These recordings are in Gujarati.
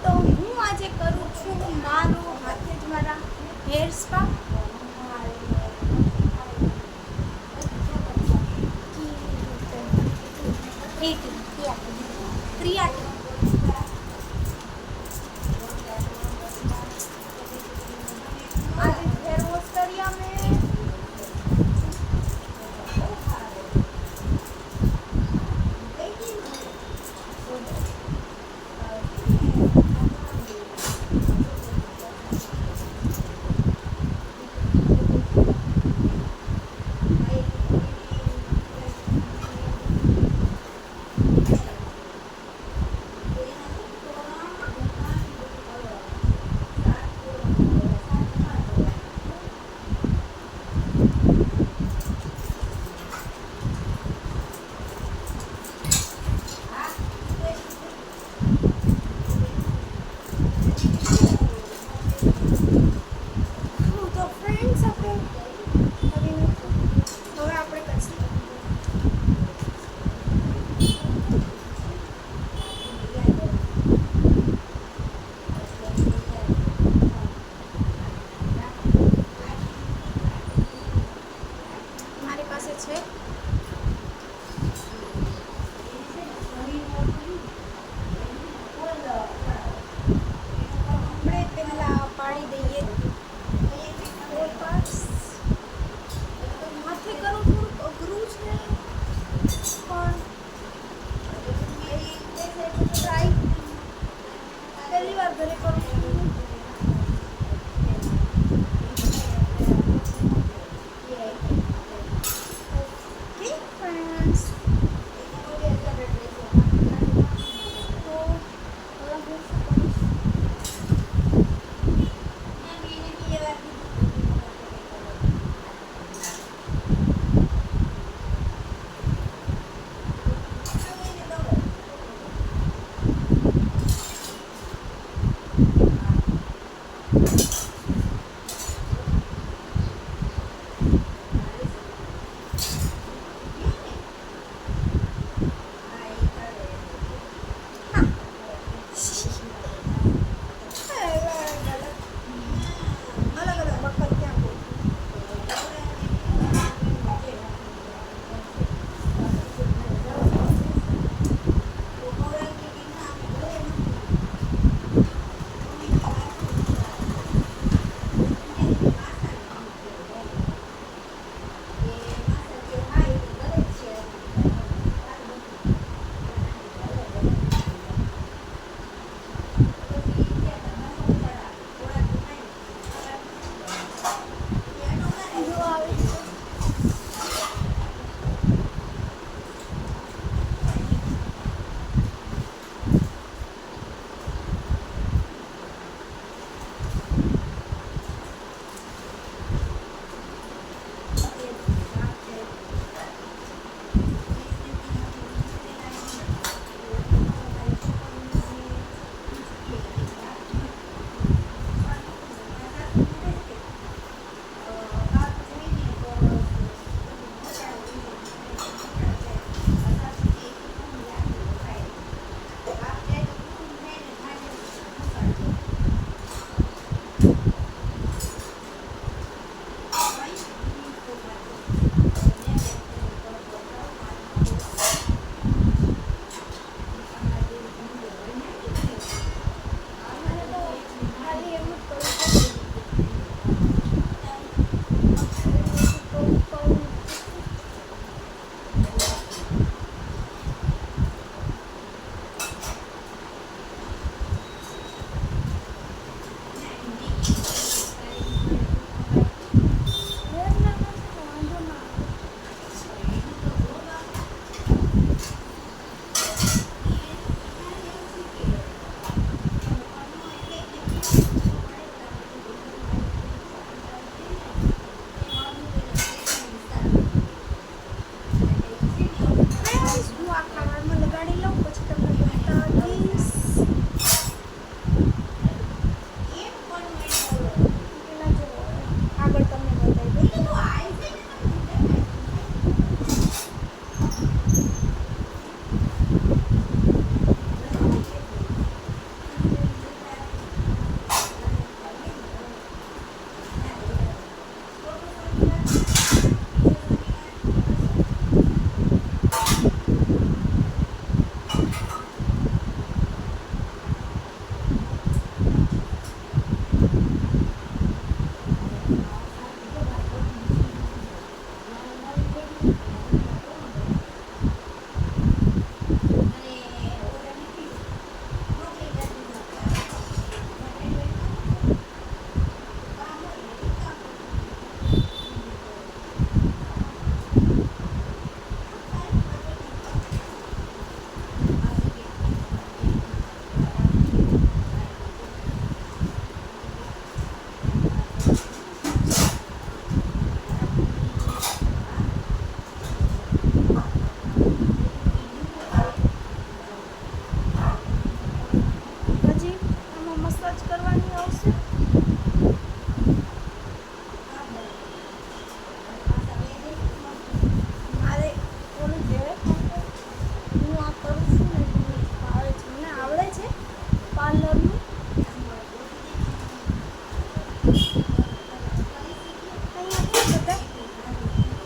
તો હું આજે કરું છું મારો હાથે જ મારા હેર સ્પા ક્રિયા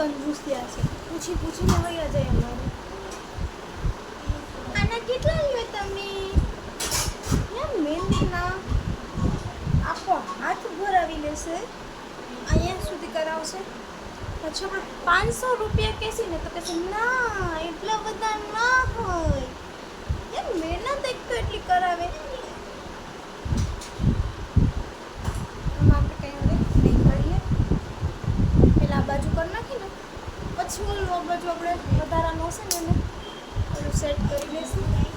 બધા કંજૂસિયા છે. પૂછી પૂછીને વયા જાય અમારે. આના કેટલા લ્યો તમે? મહેંદીના આખો હાથ ભરાવી લેશે. અહીંયા સુધી કરાવશે. પછી આપણે પાંચસો રૂપિયા કહેશે ને તો કહેશે ના એટલા બધા ના હોય. યાર મહેનત એક તો એટલી કરાવે. આમાં આપણે કંઈ હવે નહીં કરીએ પેલા આ બાજુ કરી નાખીને પછી બાજુ આપણે વધારાનું હશે ને એને સેટ કરી લઈશું.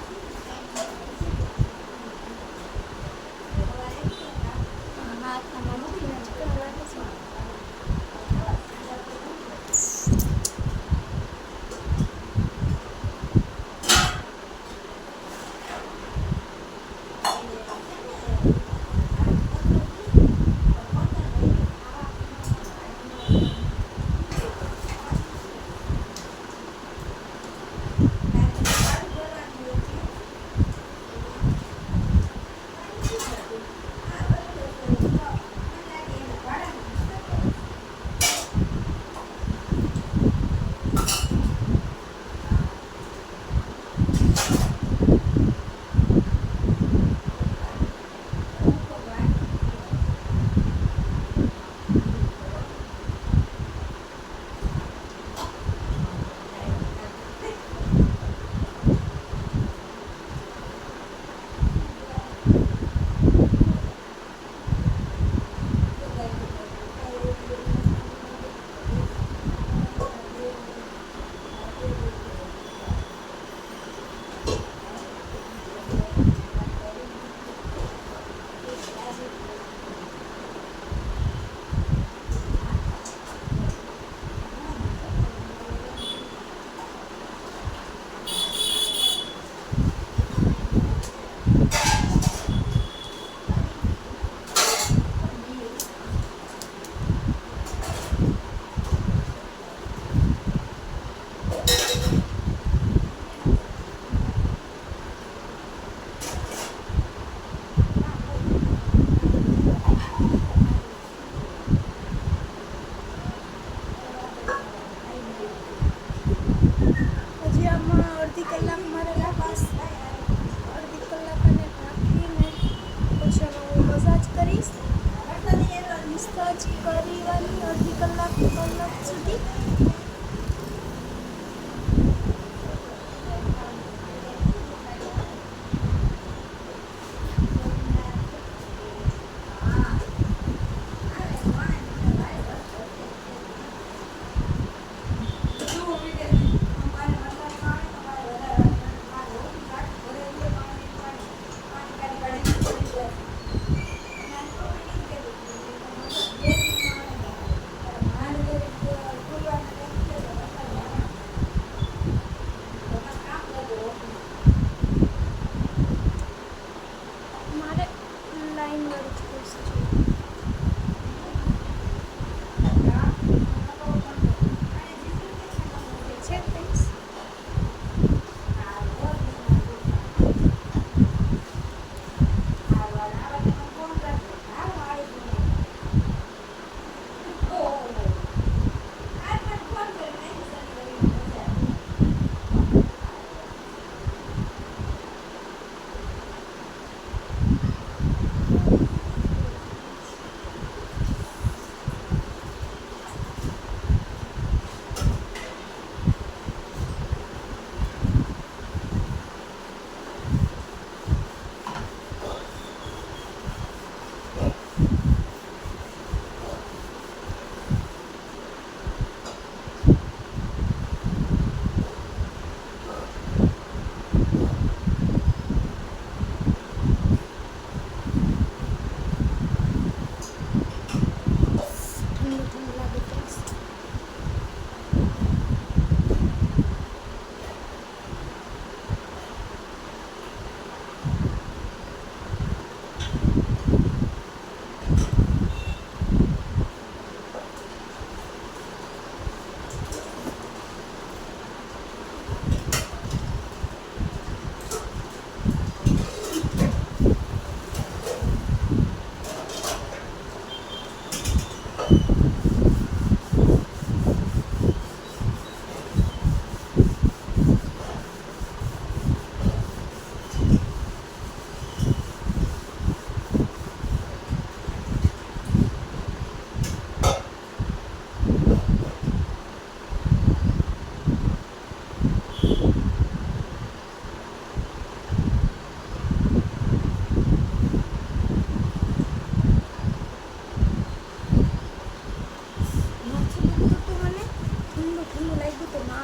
লাগবে তো না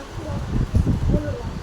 বলো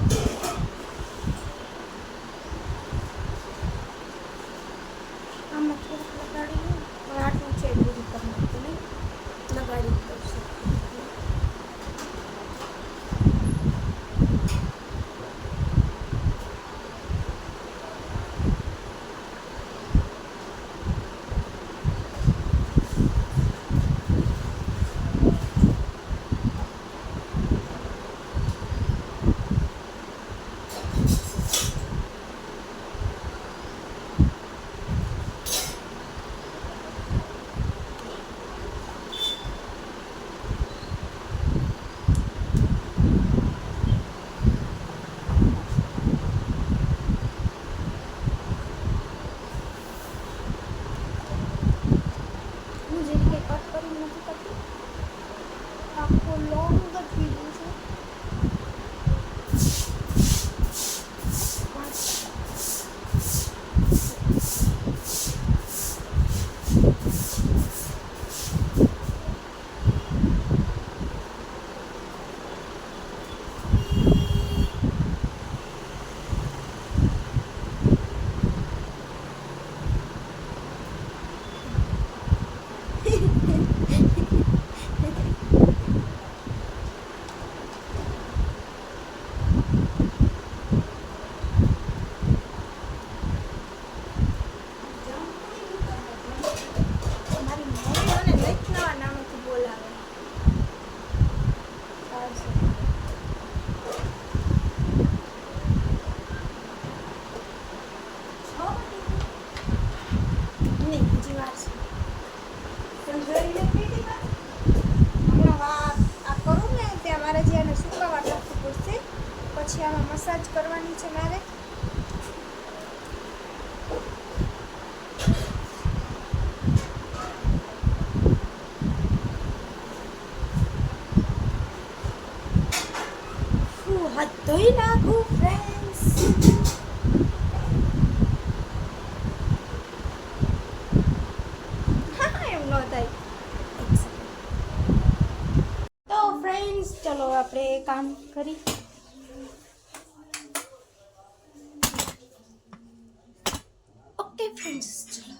કામ કરી. ઓકે ફ્રેન્ડ્સ ચલો.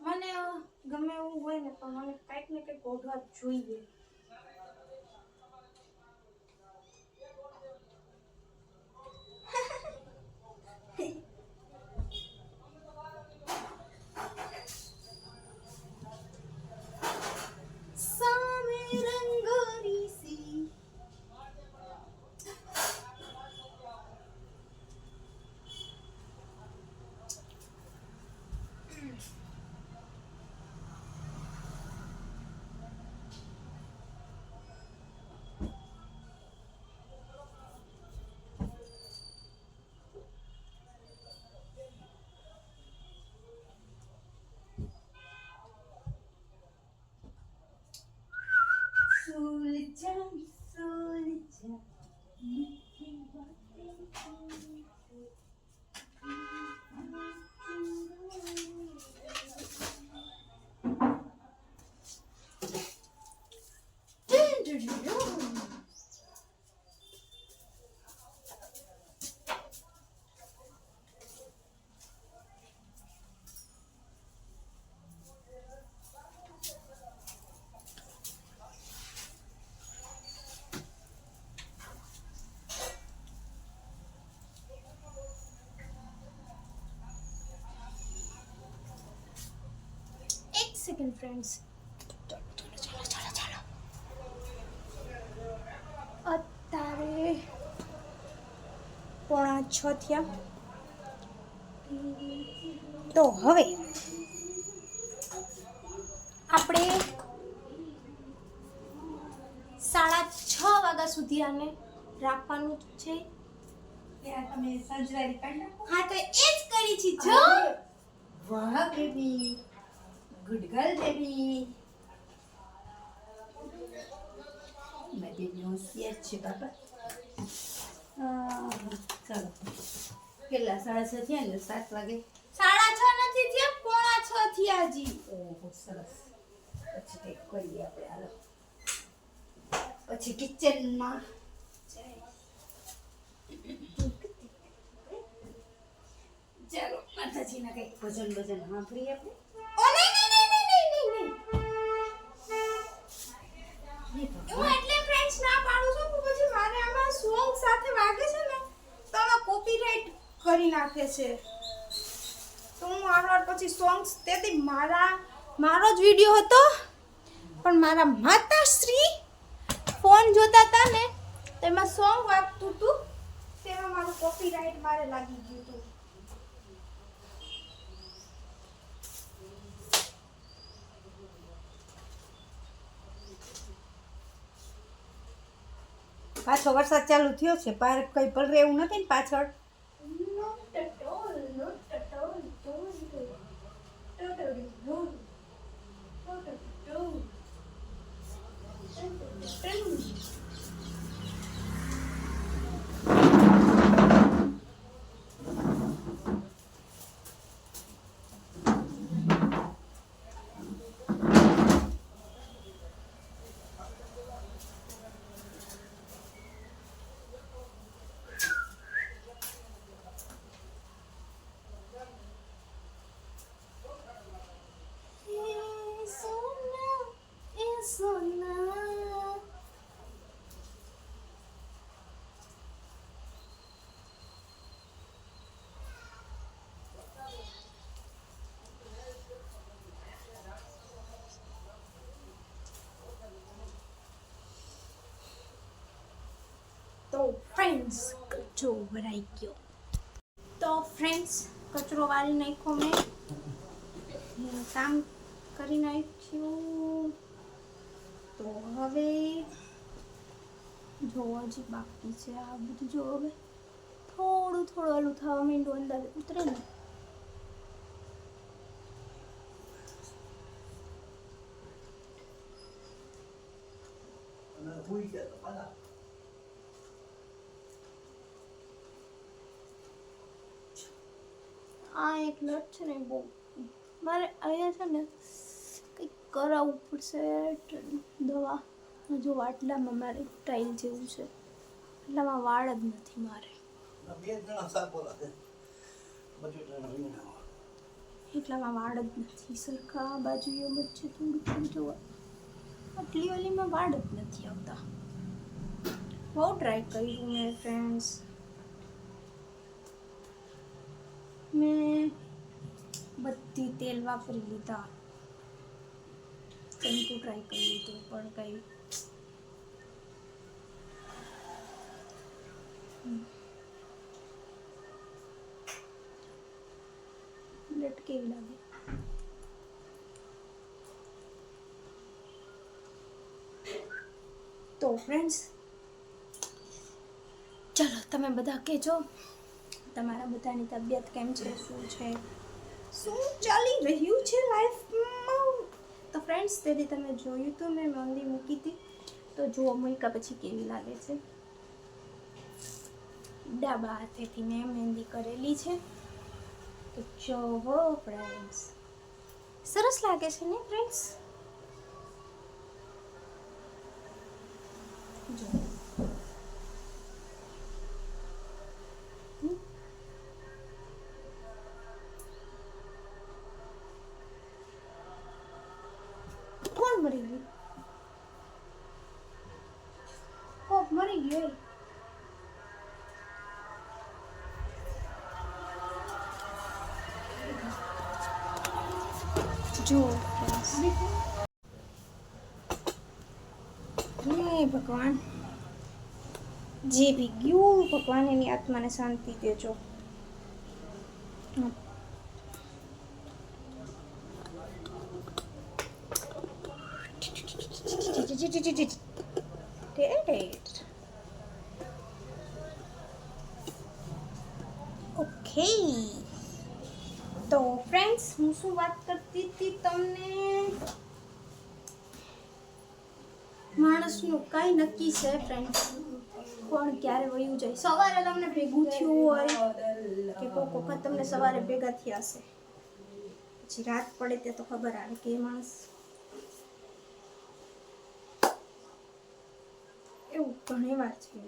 મને ગમે એવું હોય ને પણ મને કંઈક ને કંઈક ઓઢવા જોઈએ. સેકન્ડ ફ્રેન્ડ્સ ચાલો ચાલો ચાલો અત્યારે પોણા છ થયા. તો હવે આપણે સાડા છ વાગ્યા સુધી આને રાખવાનું છે. હા તો એ જ કરી છે જો. વાહ બેબી. ગુડ ગર્લ બેબી મારી બેબી હોશિયાર છે બાપા આહ, ચાલો કેટલા સાડા છ થયા ને સાત વાગે સાડા છ નથી થયા પોણા છ થયા હજી ઓહો સરસ પછી કંઈક કરીએ આપણે હાલો પછી કિચનમાં ચાલો માતાજીના કંઈક ભજન ભજન સાંભળીએ આપણે હું એટલે ફ્રેન્ડ્સ ના પાડું છું કે પછી મારે આમાં સોંગ સાથે વાગે છે ને, તો આમાં કોપીરાઇટ કરી નાખે છે. તો હું આનો પછી સોંગ્સ તેથી મારા, મારો જ વીડિયો હતો, પણ મારા માતાશ્રી ફોન જોતા હતા ને, તેમાં સોંગ વાગતું હતું, તેમાં મારું કોપીરાઇટ મારે લાગી ગયું હતું. પાછો વરસાદ ચાલુ થયો છે પાર કઈ પલરે એવું નથી ને પાછળ? Thank at ફ્રેન્ડ્સ, કચરો ભરાઈ ગયો. તો ફ્રેન્ડ્સ, કચરો વાળી નાખ્યો મેં. કામ કરી નાખ્યું. તો હવે જો હજી બાકી છે આ બધું. જો હવે થોડું થોડું ઓલું થવા માંડ્યું અંદર ઉતરે ને. હુઈ ગયા તો પાછા આ એક લટ છે ને બહુ. મારે અહીંયા છે ને કંઈક કરાવવું પડશે દવા. જો આટલામાં મારે ટાઈલ જેવું છે. એટલામાં વાળ જ નથી મારે. એટલામાં વાળ જ નથી. સરખા બાજુએ જ થોડું થોડું જોવા. આટલી ઓલીમાં વાળ જ નથી આવતા. બહુ ટ્રાય કર્યું મેં ફ્રેન્ડ્સ મેં બધી તેલ વાપરી લીધા. કંકુ ટ્રાય કરી લીધું, પણ કંઈ. લટ કેવી લાગે? તો ફ્રેન્ડ્સ ચલો તમે બધા કહેજો, તમારા બધાની તબિયત કેમ છે, શું છે? શું ચાલી રહ્યું છે લાઈફમાં? તો ફ્રેન્ડ્સ તેથી તમે જોયું તો મેં મહેંદી મૂકી હતી. તો જુઓ મૂક્યા પછી કેવી લાગે છે. ડાબા હાથેથી મેં મહેંદી કરેલી છે. તો જોવો ફ્રેન્ડ્સ સરસ લાગે છે ને ફ્રેન્ડ્સ જો ભગવાન જે બી ગયું ભગવાન એની આત્માને શાંતિ દેજો ઓકે તો ફ્રેન્ડ્સ હું શું વાત કરતી હતી તમને માણસનું કાંઈ નક્કી છે ફ્રેન્ડ કોણ ક્યારે વયું જાય? સવારે તમને ભેગું થયું હોય કે કોઈક વખત તમને સવારે ભેગા થયા હશે? પછી રાત પડે તે તો ખબર આવે કે માણસ એવું ઘણી વાર છે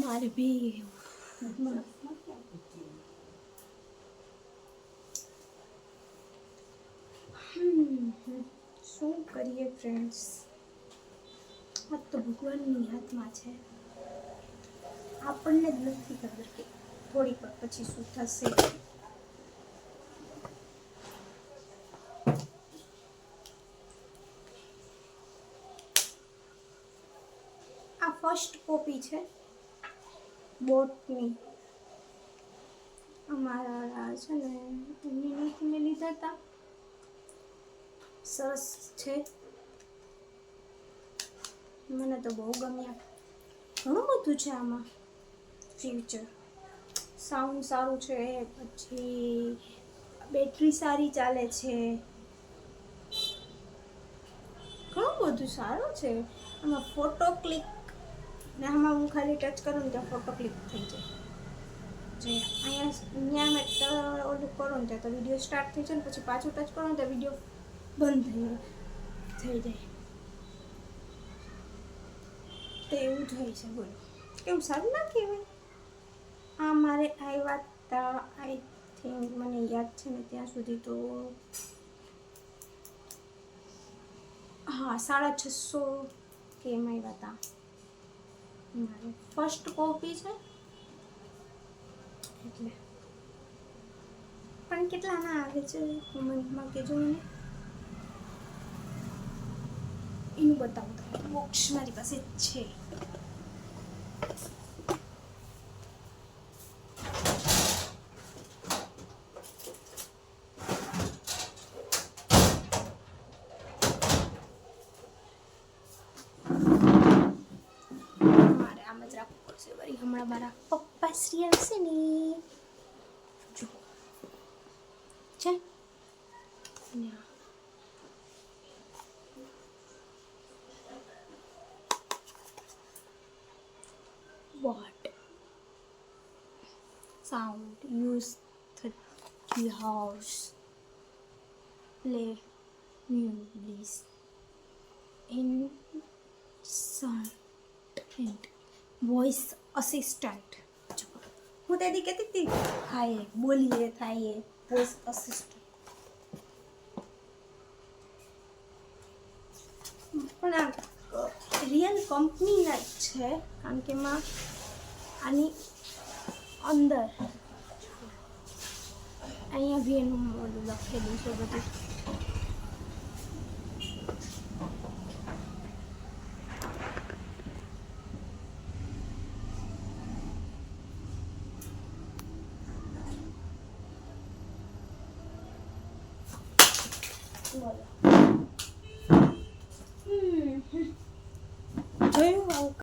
મારે બી હમ, શું કરીએ ફ્રેન્ડ્સ આ તો ભગવાનની હાથમાં છે આપણને જ નથી ખબર કે થોડીક વાર પછી શું થશે આ ફર્સ્ટ કોપી છે બોટની અમારા આ છે ને એમની નથી મેં લીધા હતા સરસ છે. મને તો બહુ ગમ્યા. ઘણું બધું છે આમાં. ફ્યુચર. સાઉન્ડ સારું છે, પછી બેટરી સારી ચાલે છે. ઘણું બધું સારું છે. આમાં ફોટો ક્લિક ને આમાં હું ખાલી ટચ કરું ને ત્યાં ફોટો ક્લિક થઈ જાય. જે અહીંયા અહીંયા મેં ઓલું કરું ને ત્યાં તો વીડિયો સ્ટાર્ટ થઈ જાય ને પછી પાછું ટચ કરું ને ત્યાં વીડિયો બંધ થઈ થઈ જાય. તો એવું થાય છે, બોલો. કેવું સારું ના કહેવાય? આ મારે આવ્યા વાત આઈ થિંક મને યાદ છે ને ત્યાં સુધી તો હા, સાડા છસો કે એમ આવ્યા હતા મારે ફર્સ્ટ કોપી છે. એટલે. પણ કેટલાના આવે છે? કોમેન્ટમાં કહેજો મને એનું બતાવું તમને. બોક્સ મારી પાસે છે હમણાં મારા પપ્પા શ્રી આવશે ને જો છે અને આ. what sound use the key play music in voice assistant. હું તેથી કહેતી હતી? થાય બોલીએ થાય વોઇસ અસિસ્ટન્ટ પણ આ રિયલ કંપનીના જ છે, કારણ કે એમાં આની અંદર. અહીંયા બી એનું મોડું લખેલું છે બધું.